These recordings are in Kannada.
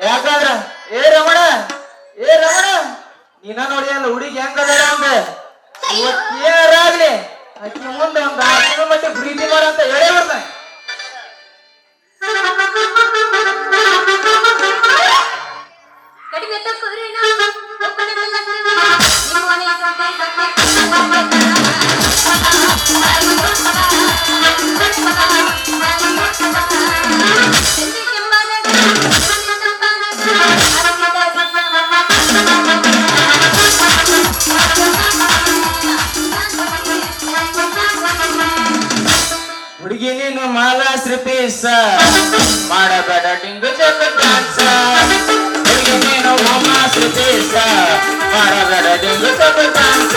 ಯಾಕಂದ್ರ? ಏ ರಮಣ ಏ ರಮಣ ನೀನ ನೋಡಿ ಅಲ್ಲ ಹುಡುಗಿ ಹೆಂಗದಾರ ಅಂದ. ಇವತ್ತೇನಾರಾಗ್ಲಿ ಅಕ್ಕಿ ಮುಂದೆ ಒಂದು ತಿಂಗಳ ಮಟ್ಟ ಪ್ರೀತಿ ಮಾಡಂತ ಹೇಳೇ ಬರ್ತಾನೆ. Thank ತಪ್ಪುದ್ರೆ ಹುಡುಗಿ ನೀನು ಮಾಲಾಶ್ರೀ ಪೀಸ ಮಾಡಬೇಡ ಡಿಂಗು ಚಕ ಡ್ಯಾನ್ಸ ಹುಡುಗಿ ನೀನು ಮಾಮಾಶ್ರೀ ಪೀಸ ಮಾಡಬೇಡ ಡಿಂಗು ಚಕ ಡ್ಯಾನ್ಸ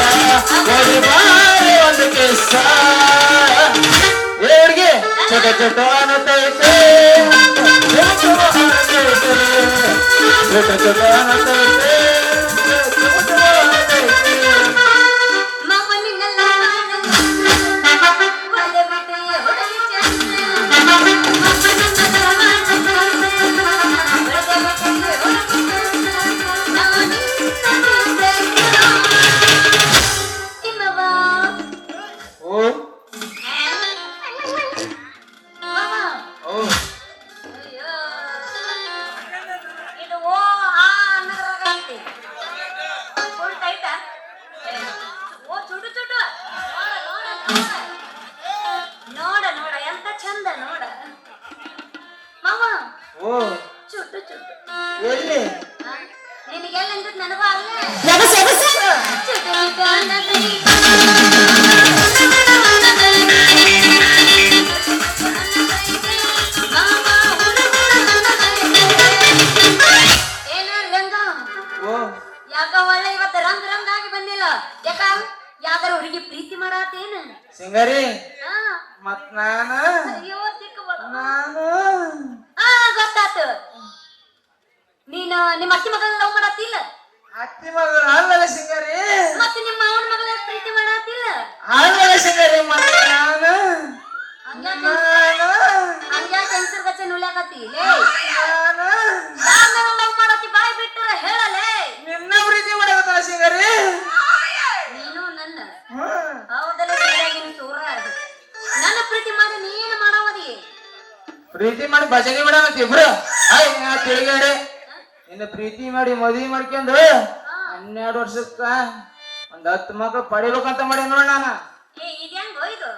ಒಂದು ಬಾರಿ ಒಂದು ಕಿಸ್ಸ. ಹುಡುಗಿ ಚಟ ಚಟ ಅನ್ನತೈತೆ ಚಟ ಚಟ ಅನ್ನತೈತೆ ಚಟ ಚಟ ಅನ್ನತೈತೆ ನಿಮ್ಮ ಅತ್ತಿ ಮಗಳನ್ನ ಲವ್ ಮಾಡತ್ತಿಲ್ಲ ಅತ್ತಿ ಮಗಳು ಆಮೇಲೆ ಸಿಂಗರಿ ಮತ್ತೆ ನಿಮ್ಮ ಮಾವನ ಮಗಳ ಪ್ರೀತಿ ಮಾಡತ್ತಿಲ್ಲ ಆಮೇಲೆ ಸಿಂಗರಿ ಮತ್ತೆ ನಾನು. ನಾನು. ಹಂಗ್ಯಾಕ ಹೆಂಗಸರ್ ಗಚ್ಚೆ ನುಳ್ಯಾಕತ್ತಿ? ಲೇ. ನಾನು. ಲವ್ ಮಾಡಾತಿ ಬಾಯ್ ಬಿಟ್ಟು ಹೇಳಲೇ. ನಿನ್ನ ಪ್ರೀತಿ ಮಾಡಕತ್ತಾಳ ಸಿಂಗರಿ ನೀನು ನನ್ನ. ಹೌದಲ್ಲ ನೀರಾಗಿನ ಚೂರ ನನ್ನ ಪ್ರೀತಿ ಮಾಡಿ ನೀನು ಮಾಡವದಿ. ಪ್ರೀತಿ ಮಾಡಿ ಭಜನೆ ಮಾಡಂತ ಇಬ್ರು. ಆಯ್ ನಾ ತಿರುಗಾಡೆ ನಿನ್ನ ಪ್ರೀತಿ ಮಾಡಿ ಮದುವೆ ಮಾಡ್ಕೊಂಡು ಹನ್ನೆರಡು ವರ್ಷಕ್ಕ ಒಂದ್ ಹತ್ತು ಮಕ್ಳು ಪಡಿಬೇಕಂತ ಮಾಡಿ ನೋಡ್ ನಾನು. ಏ ಇದ್ಯಾಂಗೋ ಹೋಯ್ತು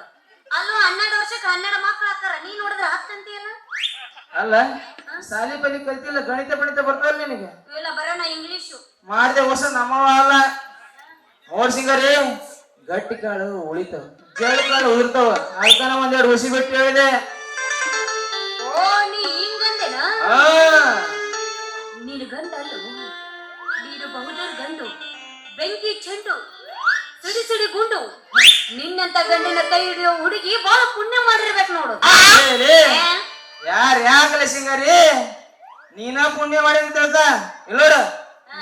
ಅಲ್ಲೂ ಹನ್ನೆರಡು ವರ್ಷಕ್ಕೆ ಹನ್ನೆರಡು ಮಕ್ಳು ಹಾಕಾರ ನೀ ನೋಡಿದ್ರೆ ಹತ್ತು ಅಂತೀಯಲ್ಲ ಅಲ್ಲ ಸಾಲಿ ಪಲಿ ಕಲ್ತಿಲ್ಲ ಗಣಿತ ಪಣಿತ ಬರ್ತಾವಲ್ಲ ನಿನಗೆ. ಇಲ್ಲ ಬರೋಣ ಇಂಗ್ಲೀಷು. ಮಾಡಿದೆ ವರ್ಷ ನಮ್ಮವ ಅಲ್ಲ. ನೋಡ್ಸಿಂಗರಿ ಗಟ್ಟಿ ಕಾಳು ಉಳಿತಾವ. ಜೇಳು ಕಾಳು ಉಳಿರ್ತಾವ ಅದಕ್ಕ ಒಂದೆರಡು ಹುಸಿ ಬಿಟ್ಟು ಹೇಳಿದೆ. ಓ ನೀ ಹಿಂಗಂದೇನ? ಬೆಂಕಿ ಚೆಂಡು ಸಿಡಿ ಸಿಡಿ ಗುಂಡು ನಿನ್ನಂತ ಗಂಡಿನ ಕೈ ಹಿಡಿಯೋ ಹುಡುಗಿ ಬಹಳ ಪುಣ್ಯ ಮಾಡಿರ್ಬೇಕು ನೋಡು. ಯಾರ ಯಾಕಲ ಸಿಂಗಾರಿ ನೀನ ಪುಣ್ಯ ಮಾಡಿದ ತಿಳ್ಕ. ಇಲ್ಲೋಡ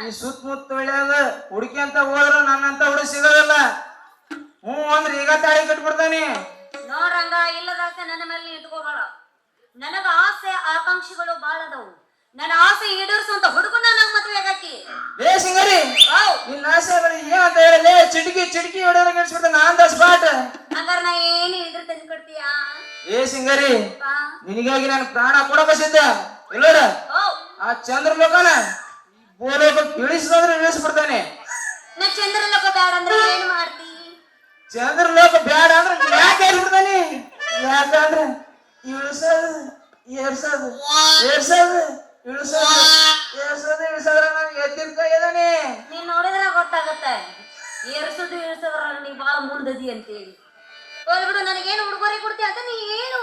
ಈ ಸುತ್ತಮುತ್ತ ಒಳ್ಳೆಯದ ಹುಡುಕಿ ಅಂತ ಹೋದ್ರ ನನ್ನಂತ ಹುಡುಗ ಸಿಗೋದಲ್ಲ. ಹ್ಞೂ ಅಂದ್ರೆ ಈಗ ತಾಳಿ ಕಟ್ಬಿಡ್ತಾನೆ. ನೋಡ್ರಂಗ ಇಲ್ಲದಾಸೆ ನನ್ನ ಮೇಲೆ ಇಟ್ಕೋಬಾಳ ಇಟ್ಕೋಬೇಡ. ನನಗ ಆಸೆ ಆಕಾಂಕ್ಷೆಗಳು ಬಾಳ ಅದಾವು ನನ್ನ ಆಸೆ ಈಡೇರಿಸುವಂತ ಹುಡುಗನ ನಂಗೆ ಮದುವೆ ಆಗಾಕಿ ಲೇ ಆಸೆ ನಿನ್ನ ಆಸೆಗಳು ಏನಂತ ಹೇಳಲೇ ಚಿಟಕಿ ಚಿಟಕಿ ಹೊಡೆದ್ರೆ ಗೆಲ್ಸ್ಬಿಡ್ತಾನೆ ನಾನ್ ಸ್ಪಾಟ್ ಹಂಗಾರ ನಾ ಏನು ಇದ್ರ ತಂದು ಕೊಡ್ತೀಯಾ ಏ ಸಿಂಗರಿ ನಿನಗಾಗಿ ನಾನು ಪ್ರಾಣ ಕೊಡಕ ಸಿದ್ಧ. ಆ ಚಂದ್ರ ಚಂದ್ರಲೋಕನ ಬೋಲೋಕ ಇಳಿಸಿದ್ರೆ ಇಳಿಸ್ಬಿಡ್ತಾನೆ ನಾ ಚಂದ್ರಲೋಕ ಬೇಡ ಅಂದ್ರೆ ಏನ್ ಮಾಡ್ತಿ? ಚಂದ್ರಲೋಕ ಬ್ಯಾಡ ಅಂದ್ರೆ ಯಾಕೆ ಬಿಡ್ತಾನೆ ಯಾಕಂದ್ರೆ ಇಳಿಸೋದು ಏರ್ಸೋದು ಏರ್ಸೋದು ಇಳಿಸೋದು. ಏರ್ಸೋದು ಇಳಿಸೋದ್ರ ನಾನು ಎತ್ತಿನ ಕೈ ಅದಾನೆ ನೀನ್ ನೋಡಿದ್ರೆ ಗೊತ್ತಾಗತ್ತೆ. ಏರ್ಸೋದು ಇಳಿಸೋದ್ರ ನೀ ಬಾಳ ಮುಂದದಿ ಅಂತೇಳಿ. ಹೋಗ್ಲಿ ಬಿಡು ನನಗೇನು ಉಡುಗೊರೆ ಕೊಡ್ತೀಯ ಅಂತ ನೀ ಏನು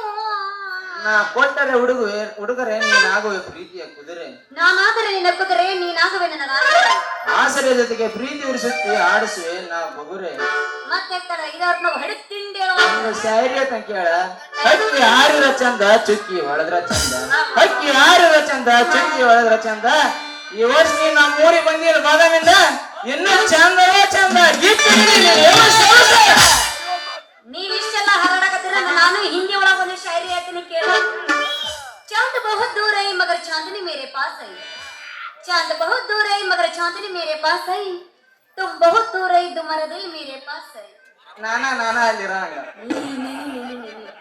ನಾ ಕೊಟ್ಟರೆ ಹುಡುಗ ಹುಡುಗರೆ ನೀನಾಗುವೆ ಪ್ರೀತಿಯ ಕುದುರೆ. ನಾನಾದರೆ ನಿನ್ನ ಕುದುರೆ ನೀನಾಗುವೆ ನನಗ ದಾಸರ ಜೊತೆಗೆ ಪ್ರೀತಿ ಉರಿಸುತ್ತಿ ಆಡಿಸುವೆ ನಾ ಬಗುರೆ. ಮತ್ತೆಂತಾರೆ ಇದಾರ್ನ ತಿಂಡಿ ಕೇಳ. ಹಕ್ಕಿ ಹಾರಿದ ಚಂದ ಚುಕ್ಕಿ ಹೊಳದ್ರ ಚಂದ. ಹಕ್ಕಿ ಹಾರಿದ ಚಂದ ಚುಕ್ಕಿ ಹೊಳದ್ರ ಚಂದ. ಈ ವರ್ಷ ನೀ ನಮ್ಮ ಊರಿಗೆ ಬಂದಿರ ಬಾದಾಮಿಂದ ಇನ್ನು ಚಂದವೇ ಚಂದ. ನೀವ್ ನಾನು ಹಿಂದಿ ಒಳಗೊಂದು ಶಾಯರಿ ಹೇಳ್ತೀನಿ ಕೇಳ. ಚಂದ ಬಹು ದೂರ ಮಗರ್ ಚಾಂದನಿ ಮೇರೆ ಪಾಸ್ ಐ चांद बहुत दूर है मगर चांदनी मेरे पास है तुम बहुत दूर है तुम्हारा दिल मेरे पास है ನಾನ ನಾನ ಅಲ್ಲಿರಂಗ ನೀ, ನೀ, ನೀ, ನೀ, ನೀ, ನೀ.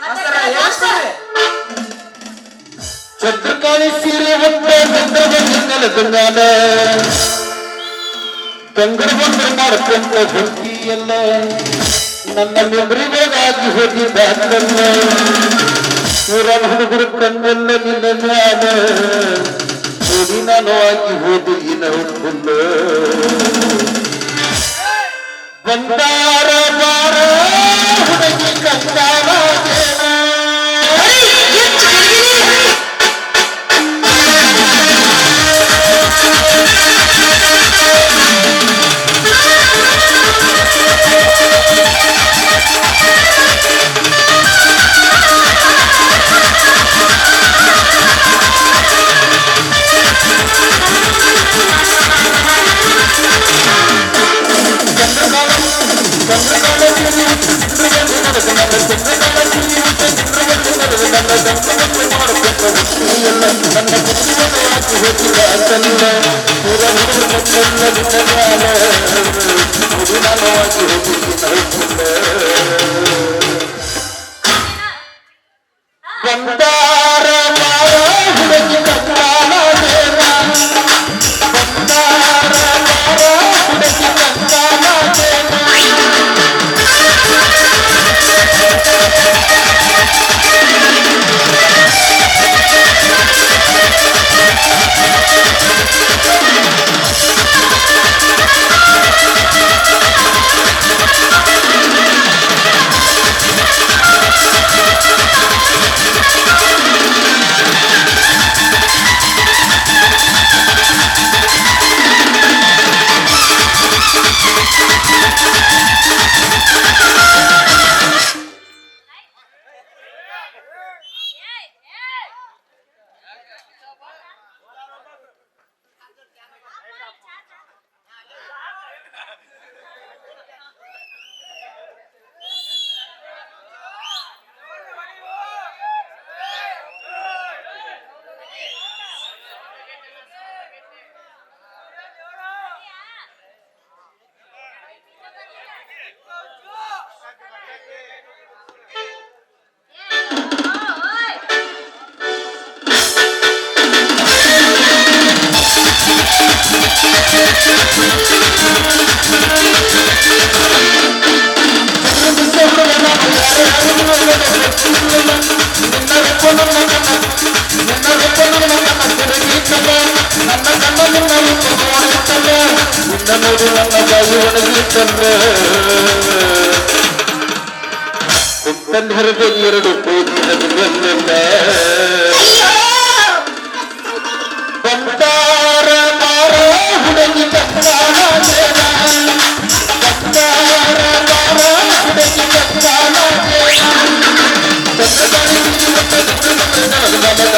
ಮಾಸ್ತರ ಮತ್ತೆ ಹೇಳ್ಸ್ರಿ. ಚಂದ್ರಕಾಳಿ ಸೀರೆ ಹೊತ್ತೆ ಚಂದ್ರಬಂಧನ ತುಂಗಾನ ತಂಗಡ ಬಂದ್ರ ಮಾಡ್ಕೊಂಡ ಭಕ್ತಿಯಲ್ಲ ನನ್ನ ಮೆಮರಿಗಾಗಿ ಹೋಗಿದ್ದ ನನ್ನ ಊರ ಹುಡುಗರು ಕಣ್ಣೆಲ್ಲ ನಿನ್ನ ಜ್ಞಾನ ನೋಡಿ ನಾನು ಆಗಿ ಹೋದು ಇನ ಹುಲ್ಲ ಬಂದಾರ ಬಾರ ಬಂದಾರ ಹರಿದ ಎರಡು ಬಂದಿಲ್ಲ ಬಂತಾರ ಹುಡುಗಿ ಕಂದಾನ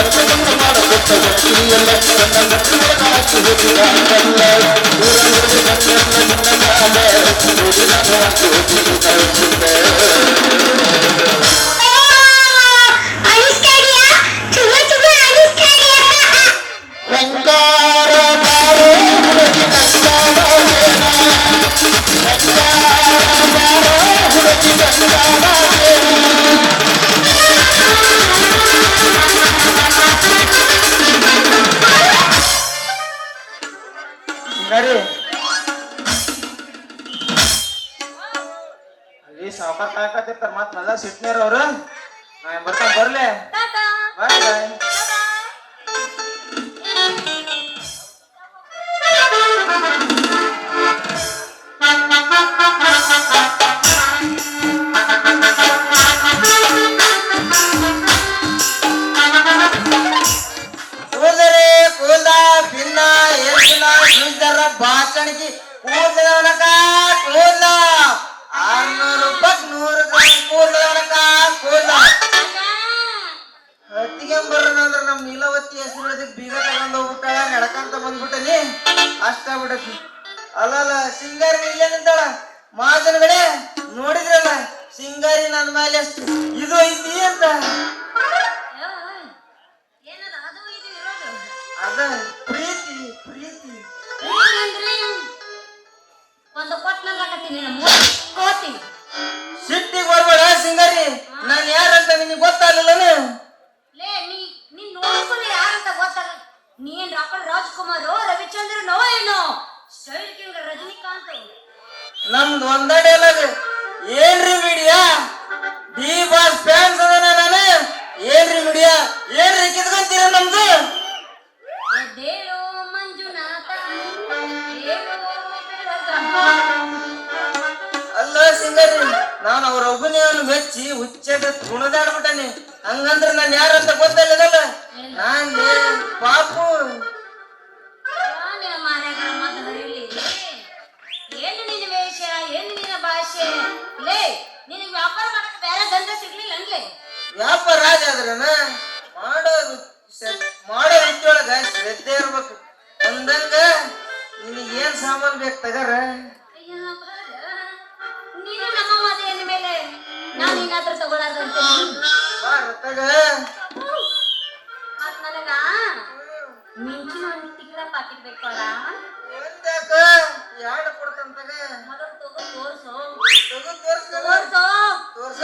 Bye. ಸಾವುಕಾರ ಕಾಯಕತ್ತಿರ್ತಾರ ಮತ್ ಮಜಾ ಸಿಟ್ನೇರ್ ಅವ್ರು. ನಾ ಬರ್ತಾನ ಬರ್ಲೆ. ಬಾಯ್ ಬಾಯ್. ಬಾಚಣಿಗೆ ಕೂದಲವನಕ ಕೂದ ಆರ್ನೂರು ರೂಪಾಯಿ ನೂರು ಗ್ರಾಮ್ ಕೂದಲವನಕ ಕೂದ ಹತ್ತಿಗೆಂಬರ್ನ ಅಂದ್ರ ನಮ್ ನೀಲವತ್ತಿ ಹೆಸರು ಬೀಗ ತಗೊಂಡ್ ಹೋಗ್ಬಿಟ್ಟಾಳ ನಡ್ಕಂತ ಬಂದ್ಬಿಟ್ಟನಿ. ಅಷ್ಟ ಬಿಡತಿ. ಅಲ್ಲಲ್ಲ ಸಿಂಗಾರಿ ಇಲ್ಲೇ ನಿಂತಾಳ. ಮಾತನಗಡೆ ನೋಡಿದ್ರಲ್ಲ ಸಿಂಗಾರಿ ನನ್ನ ಮೇಲೆ ಎಷ್ಟು ಇದು ಐತಿ ಅಂತ. ಅದು. ಒಂದು ಕೊಟ್ನಲ್ಲಾಕತ್ತೀನಿ ಕೋತಿ ಸಿಟ್ಟಿಗೆ ಬರ್ಬೇಡ ಸಿಂಗರಿ. ನಾನ್ ಯಾರಂತ ನಿನಗೆ ಗೊತ್ತಾಗಲಿಲ್ಲನು? ಲೇ ನೀ ನೀನ್ ನೋಡ್ಕೊಳ್ಳಿ ಯಾರಂತ ಗೊತ್ತಾಗ ನೀನ್ ರಾಕಲ್ ರಾಜ್ಕುಮಾರ್ ರವಿಚಂದ್ರನೋ ಏನೋ? ಸ್ಟೈಲ್ ಕಿಂಗ್ ರಜನಿಕಾಂತ್ ನಮ್ದು ಒಂದ ಡೈಲಾಗ್ ಏನ್ರಿ ಮೀಡಿಯಾ ಡಿ ಬಾಸ್ ಫ್ಯಾನ್ಸ್ ಅದನ ನಾನು. ಏನ್ರಿ ಮೀಡಿಯಾ ಏನ್ರಿ ಕಿತ್ಕೊಂತೀರ ನಮ್ದು? ಅಲ್ಲ ಸಿಂಗರಿ ನಾನು ಅವ್ರ ಅಭಿನಯವನ್ನು ಮೆಚ್ಚಿ ಹುಚ್ಚದ ತುಣದಾಡ್ಬಿಟ್ಟನಿ. ಹಂಗಂದ್ರೆ ನಾನು ಯಾರಂತ ಗೊತ್ತಲ್ಲದಲ್ಲ? ನಾನ್ ಪಾಪು. ಏನು ನಿನ್ನ ವೇಷ ಏನು ನಿನ್ನ ಭಾಷೆ? ಲೇ ನಿನಗೆ ವ್ಯಾಪಾರ ಮಾಡಕ್ಕೆ ಬೇರೆ ದಂಧೆ ಸಿಗ್ಲಿಲ್ಲ ಅನ್ಲೇ? ವ್ಯಾಪಾರ ರಾಜ ಆದ್ರನ? ಮಾಡೋ ಮಾಡೋ ರೀತಿಯೊಳಗ ಶ್ರದ್ಧೆ ಇರ್ಬೇಕು. ಅಂದಂಗ ನಿನಗೆ ಏನ್ ಸಾಮಾನ್ ಬೇಕು ತಗರ. ನೀನು ನಮ್ಮ ಅಂದ ಮೇಲೆ ನಾನು ಹತ್ರ ತಗೊಳ್ಳಾರ್ದಂತೆ ಬಾರ ತಗ. ಮತ್ ನನಗ ಮಿಂಚಿನ ಒಂದು ತಿಂಗಳ ಪಾಕಿಟ್ ಬೇಕಲ್ಲ ಒಂದ್ಯಾಕ? ಎರಡು ಕೊಡ್ತಾನ ತಗ. ಮೊದಲು ತಗೋ ತೋರ್ಸು. ತಗೋ ತೋರ್ಸ್ತಾನ ತೋರ್ಸು. ತೋರ್ಸ.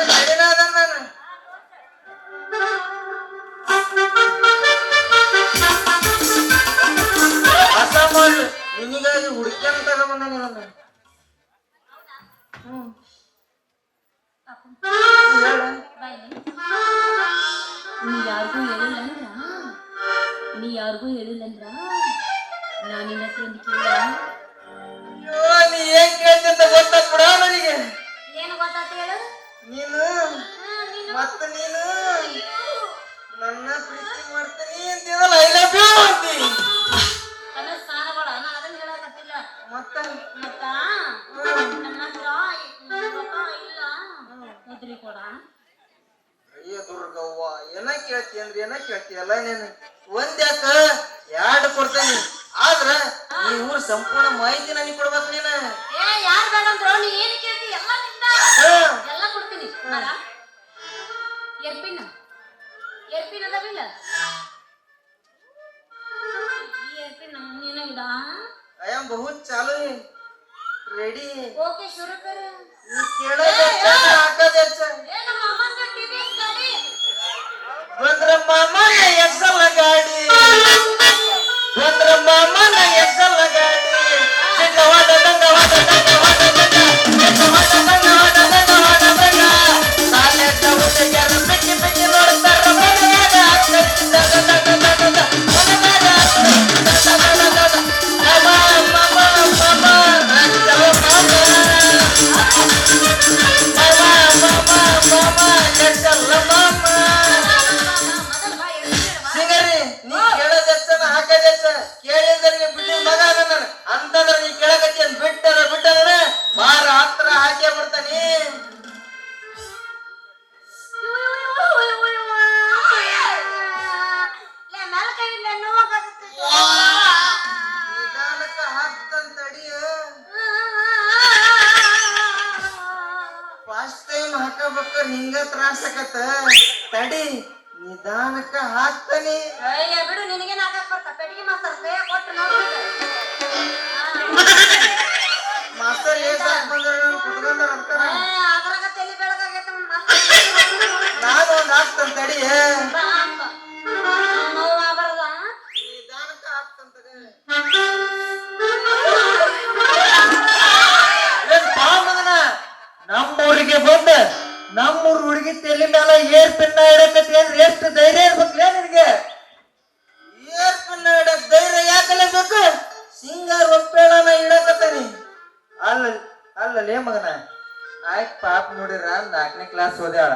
ನಿನಗಾಗಿ ಹುಡುಕ್ಯಾನ ತಗೊಂಬಂದ ನಾನು. ಹ್ಮ್. ನೀ ಯಾರಿಗೂ ಹೇಳಿಲ್ಲ ಅಂದ್ರ ನೀ ಯಾರಿಗೂ ಹೇಳಿಲ್ಲ ಅಂದ್ರ ನಾನು ನಿನ್ನ ಹತ್ರ ಒಂದು ಕೇಳ ನೀ ಏನ್ ಕೇಳ್ತಿ ಅಂತ ಗೊತ್ತಾಗ್ಬಿಡ ನನಗೆ ಏನು ಗೊತ್ತಾತ ಹೇಳು? ನೀನು ಮತ್ತೆ ನೀನು ನನ್ನ ಪ್ರೀತಿ ಮಾಡ್ತೀನಿ ಅಂತಿದಲ್ಲ ಐ ಲವ್ ಯು ಅಂತಿ ಮತ್ತ ಮತ್ತ? ನನ್ನ ಹತ್ರ ರೊಕ್ಕ ಇಲ್ಲ? ಮುದ್ರಿ ಕೊಡ. ಅಯ್ಯ ದುರ್ಗವ್ವ ಏನ ಕೇಳ್ತಿ ಅಂದ್ರೆ ಏನ ಕೇಳ್ತಿಯಲ್ಲ ನೀನು ಒಂದ್ಯಾಕ ಎರಡು ಕೊಡ್ತೇನೆ. ಆದ್ರ ಈ ಊರ್ ಸಂಪೂರ್ಣ ಮಾಹಿತಿ ನನಗೆ ಕೊಡ್ಬೇಕು ನೀನು. ಏ ಯಾರ್ ಬೇಡ ಅಂದ್ರು? ನೀ ಏನು ಕೇಳ್ತಿ? ಎಲ್ಲ ನಿಂದ. ಎಲ್ಲ ಕೊಡ್ತೀನಿ. ಎರ್ಪಿನ. ಎರ್ಪಿನ ಅದಾವಿಲ್ಲ? ಈ ಎರ್ಪಿನ ಏನಾಗಿದ ಐ ಆಮ್ ಬಹುತ್ ಚಾಲು ರೆಡಿ ಓಕೆ ಶುರು ಕರ ನೀ ಕೇಳೋದ್ ಹೆಚ್ಚ, ಹಾಕೋದ್ ಹೆಚ್ಚ. ಏ ನಮ್ಮ ಅಮ್ಮಂದ ಟಿವಿಎಸ್ ಗಾಡಿ ಬಂದ್ರ ಮಾಮನ ಎಕ್ಸಲ್ ಗಾಡಿ ಬಂದ್ರ ಮಾಮನ ಎಕ್ಸಲ್ ಗಾಡಿ ಚಿಕ್ಕ ವಾದ ದಂಗ ವಾದ ದಂಗ ವಾದ ದಂಗ ಚಿಕ್ಕ ವಾದ ದಂಗ ಹಾಕಬೇಕಾರ ಹಿಂಗ ತ್ರಾಸ ಆಕತ್ತ ತಡಿ ನಿಧಾನಕ್ಕ ಹಾಕ್ತಾನೆ. ಬಿಡು ನಿನಗೆ ಬರ್ತ? ಪೆಟ್ಟಿಗೆ ಮಾಸ್ತರ್ ಸೇ ಕೊಟ್ಟು ನೋಡ್ಬೇಕು ಮಾಸ್ತರ್ ಏಸ್ ಹಾಕ್ ಬಂದ್ರ ಕುತ್ಕೊಂಡಾರ ಅದಕ್ಕ ಅದ್ರಾಗ ತಲೆ ಬೆಳಗಾಗೈತೆ ನಾನು ಒಂದ್ ಹಾಕ್ತಾನ ತಡಿ. ನಿಧಾನಕ್ಕ ಹಾಕ್ತಂತ ನಮ್ಮೂರಿಗೆ ಬಂದ ನಮ್ಮೂರ್ ಹುಡುಗಿ ತಲೆ ಮೇಲೆ ಏರ್ ಪಿನ್ನ ಇಡಕತ್ತಿ ಅಂದ್ರೆ ಎಷ್ಟು ಧೈರ್ಯ ಇರ್ಬೇಕ್ಲೇ ನಿನಗೆ? ಏರ್ ಪಿನ್ನ ಇಡಕ್ ಧೈರ್ಯ ಯಾಕಲೆ ಬೇಕು ಸಿಂಗಾರ ಒಪ್ಪೇಳನ ಇಡಕತ್ತೀನಿ ಅಲ್ಲ ಅಲ್ಲ ಲೇ ಮಗನ. ಆಯ್ತು ಪಾಪ ನೋಡಿರ ನಾಲ್ಕನೇ ಕ್ಲಾಸ್ ಓದ್ಯಾಳ.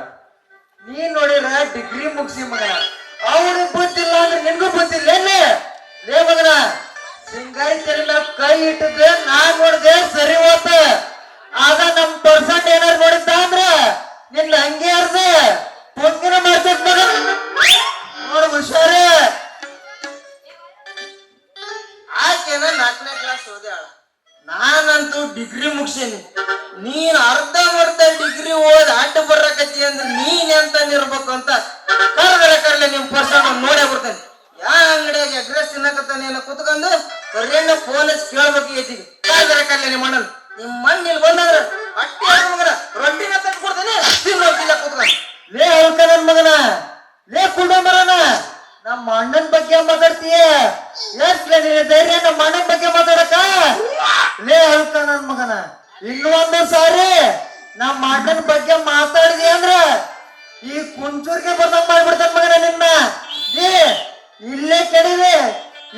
ನೀ ನೋಡಿರ ಡಿಗ್ರಿ ಮುಗಿಸಿ ಮಗನ. ಅವ್ರಿಗೆ ಗೊತ್ತಿಲ್ಲ ಅಂದ್ರೆ ನಿನ್ಗೂ ಬುದ್ಧಿಲ್ಲ ಲೇ ಮಗನ, ಸಿಂಗಾರಿ ತಲೆ ಕೈ ಇಟ್ಟದ್ದು ನಾ ನೋಡಿದೆ ಸರಿ ಹೋತ. ಆಗ ನಮ್ ಪರ್ಸೆಂಟ್ ಏನಾರು ನೋಡಿದ್ದ ಅಂದ್ರ ನಿನ್ನ ಹಂಗೆ ಅರ್ಧ ಪೊಂಗಿನ ಮಾಡ್ತೈತ್ ಮಗ. ನೋಡು ಹುಷಾರ. ಆಕೆನ ನಾಲ್ಕನೇ ಕ್ಲಾಸ್ ಓದ್ಯಾಳ. ನಾನಂತೂ ಡಿಗ್ರಿ ಮುಗಿಸೀನಿ. ನೀನ್ ಅರ್ಧ ಮರ್ಧ ಡಿಗ್ರಿ ಓದ್ ಅಡ್ಡ ಬರಕತ್ತಿ ಅಂದ್ರೆ ನೀನ್ ಎಂತ ಇರ್ಬೇಕು ಅಂತ ಕರೆದ್ರೆ ಕರ್ಲೆ ನಿಮ್ ಪರ್ಸನ್ ನೋಡೇ ಬರ್ತೇನೆ. ಯಾ ಅಂಗಡಿಯಾಗ ಅಡ್ರೆಸ್ ನೀನು ಕುತ್ಕೊಂಡು ಕರ್ಯಣ್ಣ ಫೋನ್ ಹಚ್ಚಿ ಕೇಳ್ಬೇಕು ಐತಿ ಕಾಯ್ದಾರ ಕರ್ಲೆ ನಿಮ್ಮ ಅಣ್ಣನ್. ನಿಮ್ಮ ಮಣ್ಣ ಇಲ್ಲಿ ಬಂದಂದ್ರ ಅಟ್ಟಿ ಮಗನ ರೊಟ್ಟಿನ ತಂದು ಕೊಡ್ತಾನೆ ತಿನ್ನೋಗಿಲ್ಲ ಕೂತ್ರ ಲೇ ನನ್ ಮಗನ, ಲೇ ಕುಂಡ ಮರನ ನಮ್ಮ ಅಣ್ಣನ ಬಗ್ಗೆ ಮಾತಾಡ್ತೀಯ? ಎಷ್ಟ್ಲೆ ನಿನ್ನ ಧೈರ್ಯ, ನಮ್ಮ ಅಣ್ಣನ ಬಗ್ಗೆ ಮಾತಾಡಕ ಲೇ ಅಳ್ಕ ನನ್ ಮಗನ ಇನ್ನೊಂದು ಸಾರಿ ನಮ್ಮ ಅಣ್ಣನ ಬಗ್ಗೆ ಮಾತಾಡಿದೆ ಅಂದ್ರ ಈ ಕುಂಚೂರ್ಗೆ ಬರ್ದಂಗ್ ಮಾಡ್ಬಿಡ್ತಾನ ಮಗನ ನಿನ್ನ. ಏ ಇಲ್ಲೇ ಕೆಡಿದೆ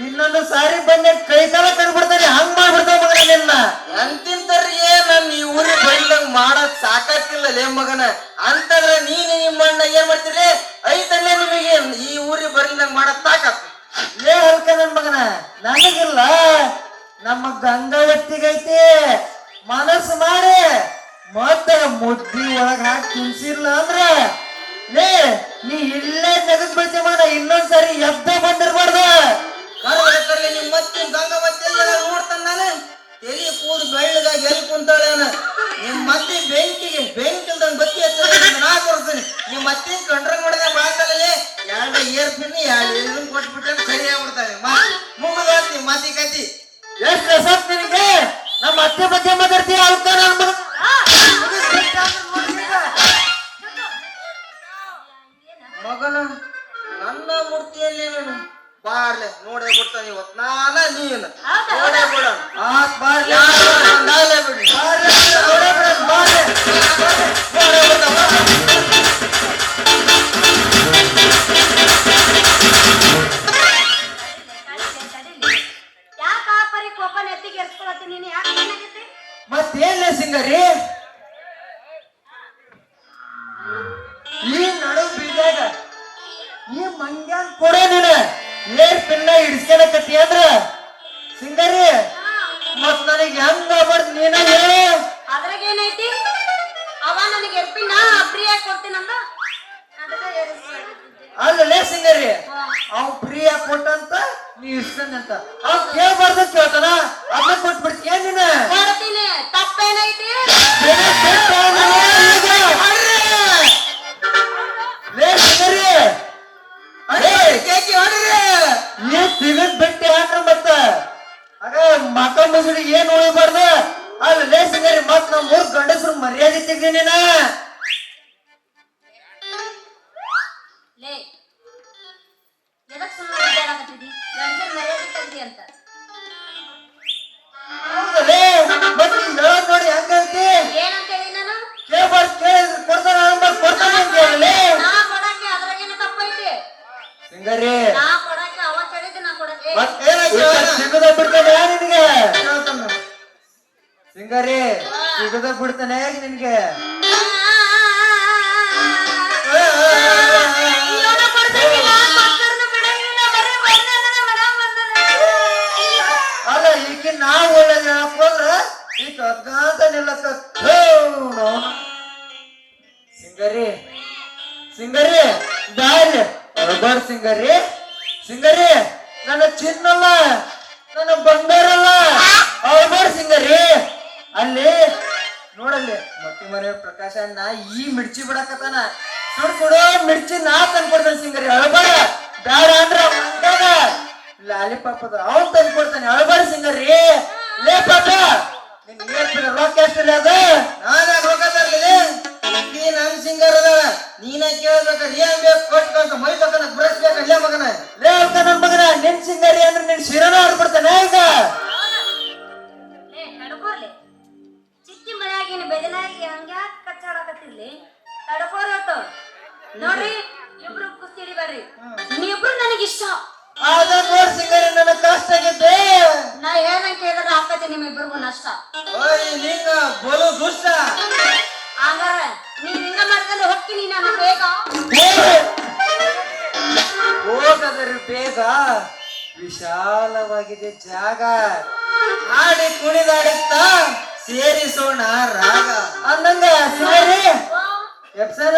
ಇನ್ನೊಂದು ಸಾರಿ ಬಂದೆ ಕೈ ಕಾಲ ಕಡ್ಬಿಡ್ತಾನೆ ಹಂಗ್ ಮಾಡ್ಬಿಡ್ತಾವ ಮಗನ ನಿನ್ನ. ಎಂತಿಂತರಿಗೆ ನನ್ ಈ ಊರಿ ಬೈಲಂಗ್ ಮಾಡಕ್ ಸಾಕಾಕಿಲ್ಲ ಲೇ ಮಗನ. ಅಂತಂದ್ರೆ ನೀನ್ ನಿಮ್ಮ ಅಣ್ಣ ಏನ್ ಮಾಡ್ತೀರಿ? ಐತಲ್ಲೇ ನಿಮಗೆ ಈ ಊರಿಗೆ ಬರ್ಲಿದಂಗ್ ಮಾಡಕ್ ತಾಕತ್ ಏ ಹಲ್ಕ ನನ್ ಮಗನ ನನಗಿಲ್ಲ. ನಮ್ಮ ಗಂಗಾವತ್ತಿಗೈತಿ ಮನಸ್ಸು ಮಾಡಿ ಮತ್ತೆ ಮುದ್ದಿ ಒಳಗ ಹಾಕಿ ತಿನ್ಸಿರ್ಲ ಅಂದ್ರ ಲೇ ನೀ ಇಲ್ಲೇ ತೆಗೆದ್ ಬಿಡ್ತಿ ಮಗನ ಇನ್ನೊಂದ್ಸರಿ ಎದ್ದ ಬಂದಿರ್ಬಾರ್ದ. ಕರ್ಬೇಕಾದ್ರೆ ನಿಮ್ ಮತ್ತೆ ಗಂಗಾವತಿ ಎಲ್ಲ ನೋಡ್ತಾನ ನಾನು ಎಲ್ಲಿ ಕೂದ ಬೆಳ್ಳಗಾಗಿ ಎಲ್ಲಿ ಕುಂತಾಳೆ ನಿಮ್ಮ ಮತ್ತೆ ಬೆಂಕಿಗೆ ಬೆಂಕಿ ಇಲ್ದಂಗ್ ಬತ್ತಿ ಹಚ್ಚ ನಾ ಕೊಡ್ತೀನಿ. ನಿಮ್ಮ ಮತ್ತೆ ಕಂಡ್ರ ಮಾಡಿದ ಮಾತಲ್ಲೇ ಎರಡು ಏರ್ ಪಿನ್ ಎರಡು ಇದನ್ನ ಕೊಟ್ಬಿಟ್ರೆ ಸರಿ ಆಗ್ಬಿಡ್ತಾವೆ ಮುಗಿದಾತ್ ಮತಿ ಮಾತಿ ಕತಿ ಎಷ್ಟು ರಸತ್ ನಿನಗೆ? ನಮ್ಮ ಅತ್ತೆ ಬಗ್ಗೆ ಮಾತಾಡ್ತೀಯ? ನನ್ ಮಗನ ಬಾರ್ಲೆ ನೋಡೇ ಬಿಡ್ತಾನೆ ಇವತ್ ನಾನ ನೀನ್? ನೋಡೇ ಬಿಡ ಆತ್ ಬಾರ್ಲೆ. ನಾಳೆ ಬಿಡಿ ಬಾರ್ಲೆ, ನೋಡೇ ಬಿಡೋದ್ ಬಾರ್ಲೆ. ನೋಡೇ ಬಿಡ್ತಾವ. ಸಿಗದ್ ಬಿಟ್ಟಿ ಹಾಕ್ರ ಮತ್ತ. ಆಗ ಮಕ ಮುಸುಡಿ ಏನ್ ಉಳಿಬಾರ್ದ? ಅಲ್ಲ ಸಿಂಗರಿ ಮತ್ ನಮ್ ಮೂರ್ ಗಂಡಸ್ರು ಮರ್ಯಾದೆ ತೆಗ್ದಿ ನಾ ಕೊಡ್ತಾನ ಕೊಡ್ತಾನೆ ಅಂತ ಹೇಳಲೇ ಸಿಂಗರಿ ನಾ ಕೊಡಕ್ಕೆ ಅವ ಕೇಳಿದ್ರೆ ನಾ ಕೊಡಕ್ಕೆ ಮತ್ ಸಿಗದ ಬಿಡ್ತಾನೆ ನಿನಗೆ ಸಿಂಗರಿ ಸಿಗದ ಬಿಡ್ತಾನೆ ನಿನ್ಗೆ ಮೇಡಮ್ ಬಂದನ. ಅಲ್ಲ ಈಗ ನಾವು ಒಳ್ಳೇದ್ ಹೇಳಕ್ ಹೋದ್ರ ಈಗ ಅದ್ಗಾಂತ ನಿಲ್ಲಕ್ಕ. ಸಿಂಗರಿ ಸಿಂಗರಿ ಅಳ್ಬಾರ್ದ್ ಸಿಂಗರಿ ಚಿನ್ನಲ್ಲ, ನನ್ನ ಬಂಗಾರಲ್ಲ. ಅಳ್ಬಾರ್ದ್ ಸಿಂಗರಿ. ಅಲ್ಲಿ, ನೋಡಲ್ಲಿ ಮೊಟ್ಟಿ ಮನೆ ಪ್ರಕಾಶ ಅಣ್ಣ ಈ ಮಿರ್ಚಿ ಬಿಡಕತ್ತಾನ. ಸುಡ್ ಸುಡೋ ಮಿರ್ಚಿ ನಾ ತಂದ್ಕೊಡ್ತಾನೆ ಸಿಂಗರಿ, ಅಳಬಾರ. ಬೇಡ ಅಂದ್ರ ಮಂಗಾಗ ಲಾಲಿ ಪಾಪದ ಅವ್ನ್ ತಂದ್ಕೊಡ್ತಾನೆ, ಅಳಬಾರ ಸಿಂಗರಿ. ಲೇ ಪಾಪ, ನಿನ್ ಏನ್ ರೊಕ್ಕ ಎಷ್ಟಿಲ್ಲ ಅದು. ನಾನೇ ರೊಕ್ಕ ತರ್ಲಿಲ್ಲ ಈ ನನ್ ಸಿಂಗರ್ ಅದಾಳ. ನೀನ ಕೇಳ್ಬೇಕ, ಏನ್ ಬೇಕು ಕೊಟ್ಟು ಮೈ ತಕನ ಬ್ರಷ್ ಬೇಕಲ್ಲ ಮಗನ. ರಾಗ. ಅಂದಂಗ ಎಪ್ಸನ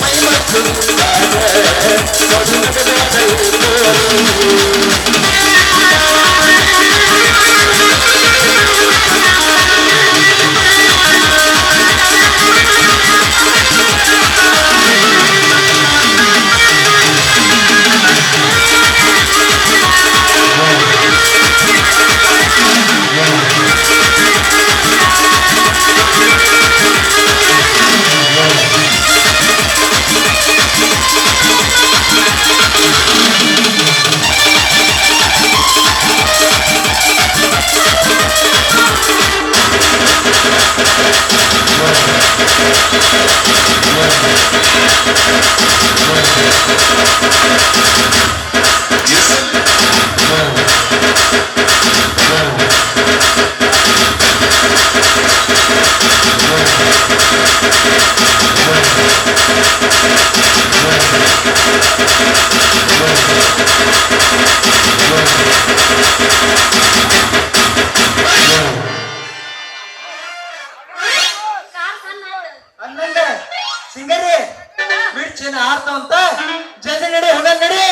ಮೈ ಮತ್ತು Yeah. ಚೀನ ಆಡ್ತಾವಂತ ಜಲ್ದಿ ನಡಿ ಹೋಗ ನಡಿ.